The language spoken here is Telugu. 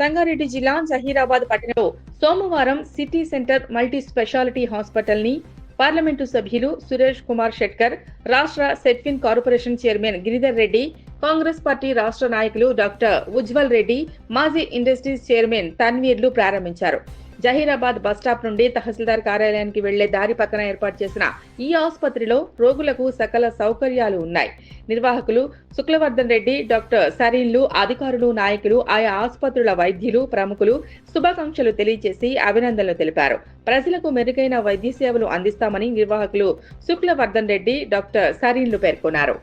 సంగారెడ్డి జిల్లా జహీరాబాద్ పట్టణంలో సోమవారం సిటీ సెంటర్ మల్టీ స్పెషాలిటీ హాస్పిటల్ని పార్లమెంటు సభ్యులు సురేష్ కుమార్ షెట్కర్ రాష్ట్ర Setwin corporation chairman Giridhar Reddy Congress party రాష్ట్ర నాయకులు డాక్టర్ ఉజ్వల్ రెడ్డి మాజీ ఇండస్ట్రీస్ చైర్మన్ తన్వీర్లు ప్రారంభించారు. జహీరాబాద్ బస్టాప్ నుండి తహసీల్దార్ కార్యాలయానికి వెళ్ళే దారి పక్కన ఏర్పాటు చేసిన ఈ ఆసుపత్రిలో రోగులకు సకల సౌకర్యాలు ఉన్నాయి. నిర్వాహకులు శుక్లవర్ధన్ రెడ్డి డాక్టర్ సరీన్లు అధికారులు నాయకులు ఆయా ఆసుపత్రుల వైద్యులు ప్రముఖులు శుభాకాంక్షలు తెలియజేసి అభినందనలు తెలిపారు. ప్రజలకు మెరుగైన వైద్య సేవలు అందిస్తామని నిర్వాహకులు శుక్లవర్ధన్ రెడ్డి డాక్టర్ సరీన్లు పేర్కొన్నారు.